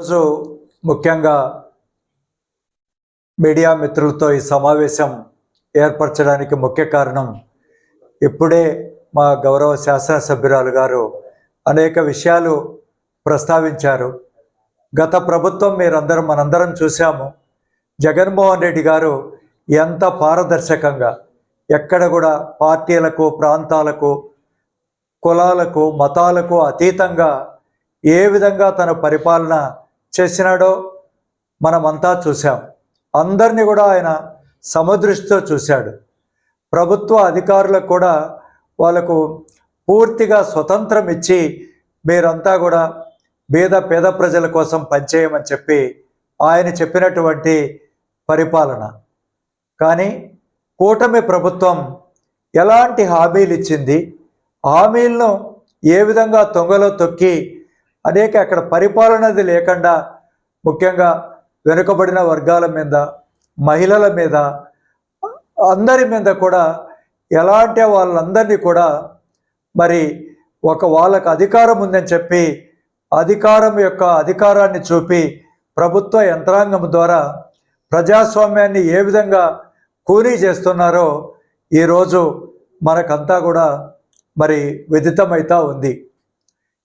ఈరోజు ముఖ్యంగా మీడియా మిత్రులతో ఈ సమావేశం ఏర్పరచడానికి ముఖ్య కారణం ఇప్పుడే మా గౌరవ శాసనసభ్యురాలు గారు అనేక విషయాలు ప్రస్తావించారు. గత ప్రభుత్వం మీరందరం మనందరం చూసాము జగన్మోహన్ రెడ్డి గారు ఎంత పారదర్శకంగా ఎక్కడ కూడా పార్టీలకు ప్రాంతాలకు కులాలకు మతాలకు అతీతంగా ఏ విధంగా తన పరిపాలన చేసినాడో మనమంతా చూసాం అందరినీ కూడా ఆయన సమదృష్టితో చూశాడు. ప్రభుత్వ అధికారులకు కూడా వాళ్ళకు పూర్తిగా స్వతంత్రం ఇచ్చి మీరంతా కూడా పేద పేద ప్రజల కోసం పనిచేయమని చెప్పి ఆయన చెప్పినటువంటి పరిపాలన. కానీ కూటమి ప్రభుత్వం ఎలాంటి హామీలు ఇచ్చింది? హామీలను ఏ విధంగా తొంగలో తొక్కి అనేక అక్కడ పరిపాలనది లేకుండా ముఖ్యంగా వెనుకబడిన వర్గాల మీద మహిళల మీద అందరి మీద కూడా ఎలాంటి వాళ్ళందరినీ కూడా మరి ఒక వాళ్ళకు అధికారం ఉందని చెప్పి అధికారం యొక్క అధికారాన్ని చూపి ప్రభుత్వ యంత్రాంగం ద్వారా ప్రజాస్వామ్యాన్ని ఏ విధంగా కూలీ చేస్తున్నారో ఈరోజు మనకంతా కూడా మరి విదితమైతా ఉంది.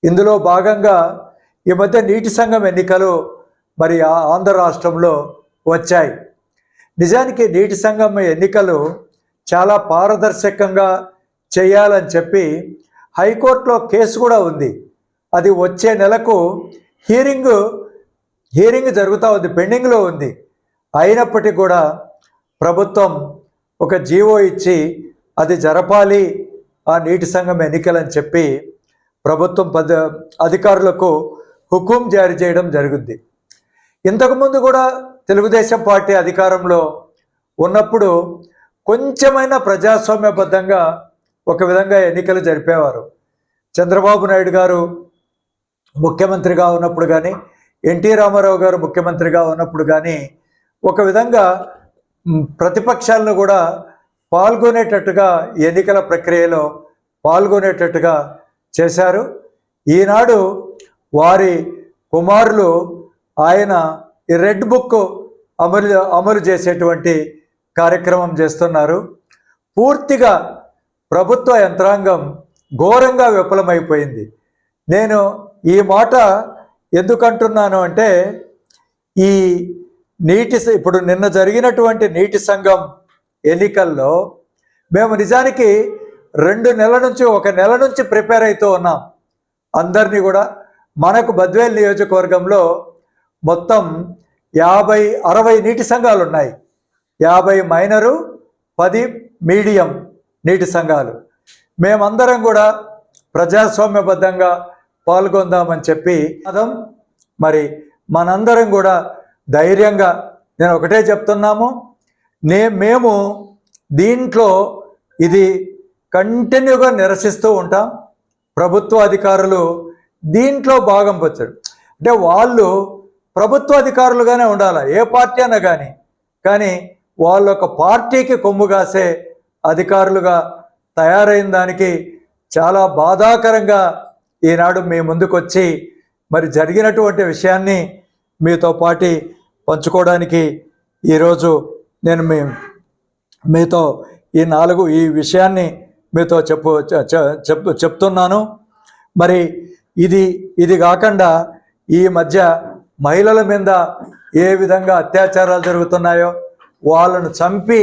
ఇందులో భాగంగా ఈ మధ్య నీటి సంఘం ఎన్నికలు మరి ఆ- ఆంధ్ర రాష్ట్రంలో వచ్చాయి. నిజానికి నీటి సంఘం ఎన్నికలు చాలా పారదర్శకంగా చేయాలని చెప్పి హైకోర్టులో కేసు కూడా ఉంది. అది వచ్చే నెలకు హీరింగ్ హీరింగ్ జరుగుతూ ఉంది పెండింగ్లో ఉంది. అయినప్పటికీ కూడా ప్రభుత్వం ఒక జీవో ఇచ్చి అది జరపాలి ఆ నీటి సంఘం ఎన్నికలని చెప్పి ప్రభుత్వం పద అధికారులకు హుకుం జారీ చేయడం జరుగుద్ది. ఇంతకుముందు కూడా తెలుగుదేశం పార్టీ అధికారంలో ఉన్నప్పుడు కొంచెమైనా ప్రజాస్వామ్యబద్ధంగా ఒక విధంగా ఎన్నికలు జరిపేవారు. చంద్రబాబు నాయుడు గారు ముఖ్యమంత్రిగా ఉన్నప్పుడు కానీ ఎన్టీ రామారావు గారు ముఖ్యమంత్రిగా ఉన్నప్పుడు కానీ ఒక విధంగా ప్రతిపక్షాలను కూడా పాల్గొనేటట్టుగా ఎన్నికల ప్రక్రియలో పాల్గొనేటట్టుగా చేశారు. ఈనాడు వారి కుమారులు ఆయన ఈ రెడ్ బుక్ అమలు అమలు చేసేటువంటి కార్యక్రమం చేస్తున్నారు. పూర్తిగా ప్రభుత్వ యంత్రాంగం ఘోరంగా విఫలమైపోయింది. నేను ఈ మాట ఎందుకంటున్నాను అంటే ఈ నీటి ఇప్పుడు నిన్న జరిగినటువంటి నీటి సంఘం ఎన్నికల్లో మేము నిజానికి రెండు నెలల నుంచి ఒక నెల నుంచి ప్రిపేర్ అవుతూ ఉన్నాం. అందరినీ కూడా మనకు బద్వేల్ నియోజకవర్గంలో మొత్తం యాభై అరవై నీటి సంఘాలు ఉన్నాయి. యాభై మైనరు పది మీడియం నీటి సంఘాలు. మేమందరం కూడా ప్రజాస్వామ్యబద్ధంగా పాల్గొందామని చెప్పి అదం. మరి మనందరం కూడా ధైర్యంగా నేను ఒకటే చెప్తున్నాము. నే మేము దీంట్లో ఇది కంటిన్యూగా నిరసిస్తూ ఉంటాం. ప్రభుత్వ అధికారులు దీంట్లో భాగం పొచ్చారు అంటే వాళ్ళు ప్రభుత్వ అధికారులుగానే ఉండాలి? ఏ పార్టీ అయినా కానీ కానీ వాళ్ళ ఒక పార్టీకి కొమ్ము కాసే అధికారులుగా తయారైన దానికి చాలా బాధాకరంగా ఈనాడు మీ ముందుకొచ్చి మరి జరిగినటువంటి విషయాన్ని మీతో పాటి పంచుకోవడానికి ఈరోజు నేను మీ మీతో ఈ నాలుగు ఈ విషయాన్ని మీతో చెప్పు చె- చెప్ చెప్తున్నాను. మరి ఇది ఇది కాకుండా ఈ మధ్య మహిళల మీద ఏ విధంగా అత్యాచారాలు జరుగుతున్నాయో వాళ్ళను చంపి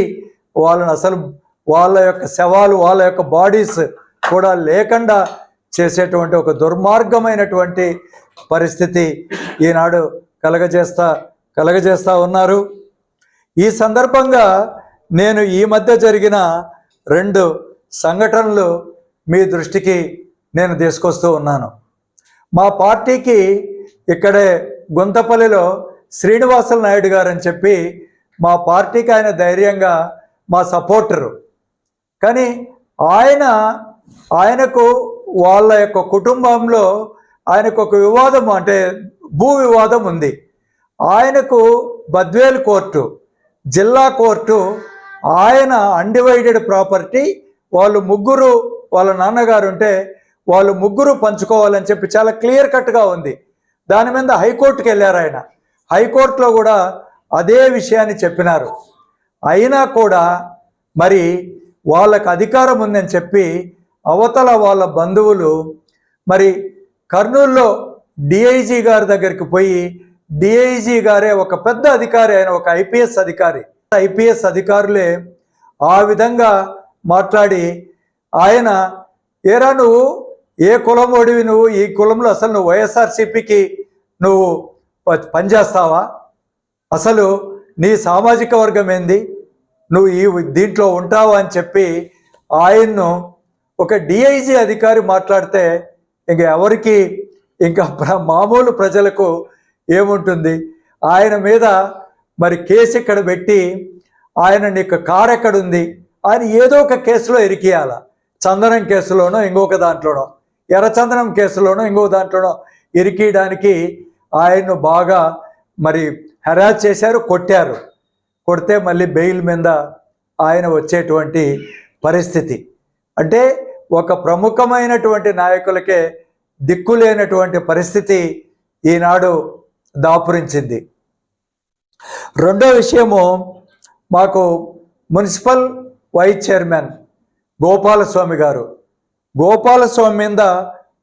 వాళ్ళను అసలు వాళ్ళ యొక్క శవాలు వాళ్ళ యొక్క బాడీస్ కూడా లేకుండా చేసేటువంటి ఒక దుర్మార్గమైనటువంటి పరిస్థితి ఈనాడు కలగజేస్తా కలగజేస్తూ ఉన్నారు. ఈ సందర్భంగా నేను ఈ మధ్య జరిగిన రెండు సంఘటనలు మీ దృష్టికి నేను తీసుకొస్తూ ఉన్నాను. మా పార్టీకి ఇక్కడే గుంతపల్లిలో శ్రీనివాసులు నాయుడు గారు అని చెప్పి మా పార్టీకి ఆయన ధైర్యంగా మా సపోర్టరు. కానీ ఆయన ఆయనకు వాళ్ళ యొక్క కుటుంబంలో ఆయనకు ఒక వివాదం అంటే భూ వివాదం ఉంది. ఆయనకు బద్వేల్ కోర్టు జిల్లా కోర్టు ఆయన అన్డివైడెడ్ ప్రాపర్టీ వాళ్ళు ముగ్గురు వాళ్ళ నాన్నగారు ఉంటే వాళ్ళు ముగ్గురు పంచుకోవాలని చెప్పి చాలా క్లియర్ కట్గా ఉంది. దాని మీద హైకోర్టుకి వెళ్ళారు ఆయన. హైకోర్టులో కూడా అదే విషయాన్ని చెప్పినారు. అయినా కూడా మరి వాళ్ళకు అధికారం ఉందని చెప్పి అవతల వాళ్ళ బంధువులు మరి కర్నూలులో డిఐజీ గారి దగ్గరికి పోయి డిఐజీ గారే ఒక పెద్ద అధికారి ఆయన ఒక ఐపీఎస్ అధికారి. ఐపీఎస్ అధికారులే ఆ విధంగా మాట్లాడి ఆయన ఏరా నువ్వు? ఏ కులం ఓడివి నువ్వు? ఈ కులంలో అసలు నువ్వు వైఎస్ఆర్సిపికి నువ్వు పనిచేస్తావా అసలు నీ సామాజిక వర్గం ఏంది? నువ్వు ఈ దీంట్లో ఉంటావా? అని చెప్పి ఆయన్ను ఒక డిఐజీ అధికారి మాట్లాడితే ఇంక ఎవరికి? ఇంకా మామూలు ప్రజలకు ఏముంటుంది? ఆయన మీద మరి కేసు ఇక్కడ పెట్టి ఆయన నీకు కారు ఎక్కడుంది ఆయన ఏదో ఒక కేసులో ఇరికియాల. చందనం కేసులోనో ఇంకొక దాంట్లోనో. ఎర్రచందనం కేసులోనో ఇంకొక దాంట్లోనో ఇరికియడానికి ఆయన్ను బాగా మరి హెరాజ్ చేశారు కొట్టారు. కొడితే మళ్ళీ బెయిల్ మీద ఆయన వచ్చేటువంటి పరిస్థితి. అంటే ఒక ప్రముఖమైనటువంటి నాయకులకే దిక్కులేనటువంటి పరిస్థితి ఈనాడు దాపురించింది. రెండో విషయము మాకు మున్సిపల్ వైస్ చైర్మన్ గోపాలస్వామి గారు. గోపాలస్వామి మీద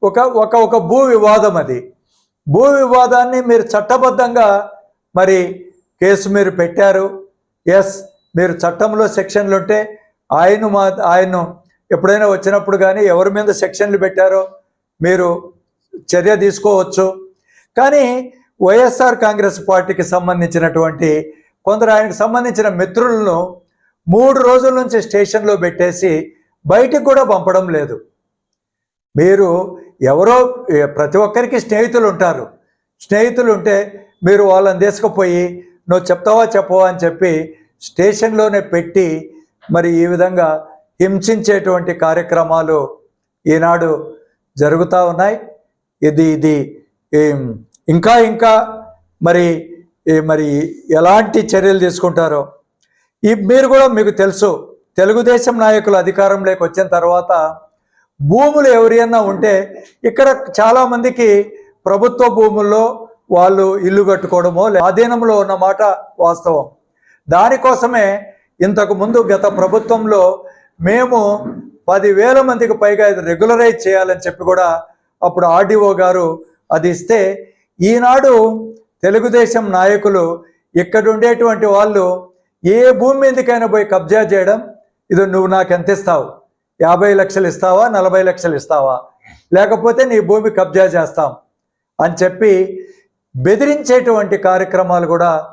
ఒక ఒక ఒక భూ వివాదం అది. భూ వివాదాన్ని మీరు చట్టబద్ధంగా మరి కేసు మీరు పెట్టారు. ఎస్ మీరు చట్టంలో సెక్షన్లు ఉంటే ఆయన మా ఆయన్ను ఎప్పుడైనా వచ్చినప్పుడు కానీ ఎవరి మీద సెక్షన్లు పెట్టారో మీరు చర్య తీసుకోవచ్చు. కానీ వైఎస్ఆర్ కాంగ్రెస్ పార్టీకి సంబంధించినటువంటి కొందరు ఆయనకు సంబంధించిన మిత్రులను మూడు రోజుల నుంచి స్టేషన్లో పెట్టేసి బయటికి కూడా పంపడం లేదు. మీరు ఎవరో ప్రతి ఒక్కరికి స్నేహితులు ఉంటారు. స్నేహితులు ఉంటే మీరు వాళ్ళని తీసుకుపోయి నువ్వు చెప్తావా చెప్పవా? అని చెప్పి స్టేషన్లోనే పెట్టి మరి ఈ విధంగా హింసించేటువంటి కార్యక్రమాలు ఈనాడు జరుగుతూ ఉన్నాయి. ఇది ఇది ఇంకా ఇంకా మరి ఈ మరి ఎలాంటి చర్యలు తీసుకుంటారో ఈ మీరు కూడా మీకు తెలుసు తెలుగుదేశం నాయకులు అధికారంలోకి వచ్చిన తర్వాత భూములు ఎవరియన్నా ఉంటే ఇక్కడ చాలామందికి ప్రభుత్వ భూముల్లో వాళ్ళు ఇల్లు కట్టుకోవడమో లే- ఆధీనంలో ఉన్న మాట వాస్తవం. దానికోసమే ఇంతకు ముందు గత ప్రభుత్వంలో మేము పదివేల మందికి పైగా ఇది రెగ్యులరైజ్ చేయాలని చెప్పి కూడా అప్పుడు ఆర్డీఓ గారు అది ఇస్తే ఈనాడు తెలుగుదేశం నాయకులు ఇక్కడ ఉండేటువంటి వాళ్ళు ఏ భూమి మీదకైనా పోయి కబ్జా చేయడం? ఇది నువ్వు నాకు ఎంత ఇస్తావు? యాభై లక్షలు ఇస్తావా? నలభై లక్షలు ఇస్తావా? లేకపోతే నీ భూమి కబ్జా చేస్తాం అని చెప్పి బెదిరించేటువంటి కార్యక్రమాలు కూడా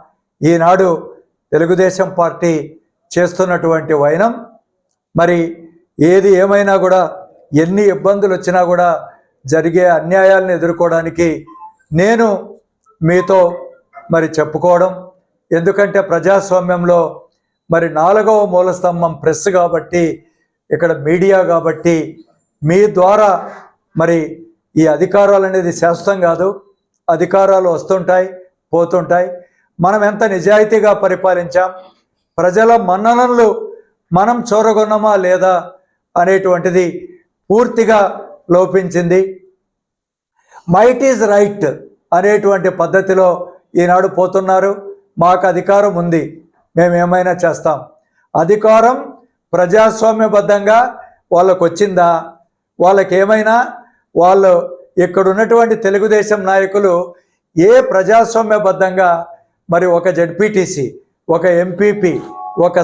ఈనాడు తెలుగుదేశం పార్టీ చేస్తున్నటువంటి వైనం. మరి ఏది ఏమైనా కూడా ఎన్ని ఇబ్బందులు వచ్చినా కూడా జరిగే అన్యాయాలను ఎదుర్కోవడానికి నేను మీతో మరి చెప్పుకోవడం ఎందుకంటే ప్రజాస్వామ్యంలో మరి నాలుగవ మూలస్తంభం ప్రెస్ కాబట్టి ఇక్కడ మీడియా కాబట్టి మీ ద్వారా మరి ఈ అధికారాలు అనేది శాశ్వతం కాదు. అధికారాలు వస్తుంటాయి పోతుంటాయి. మనం ఎంత నిజాయితీగా పరిపాలించాం? ప్రజల మన్ననలు మనం చూరగొన్నామా లేదా అనేటువంటిది పూర్తిగా లోపించింది. మైట్ ఈజ్ రైట్ అనేటువంటి పద్ధతిలో ఈనాడు పోతున్నారు. మాకు అధికారం ఉంది మేము ఏమైనా చేస్తాం. అధికారం ప్రజాస్వామ్యబద్ధంగా వాళ్ళకు వచ్చిందా వాళ్ళకి ఏమైనా వాళ్ళు ఇక్కడ ఉన్నటువంటి తెలుగుదేశం నాయకులు ఏ ప్రజాస్వామ్యబద్ధంగా? మరి ఒక జడ్పీటీసీ ఒక ఎంపీపీ ఒక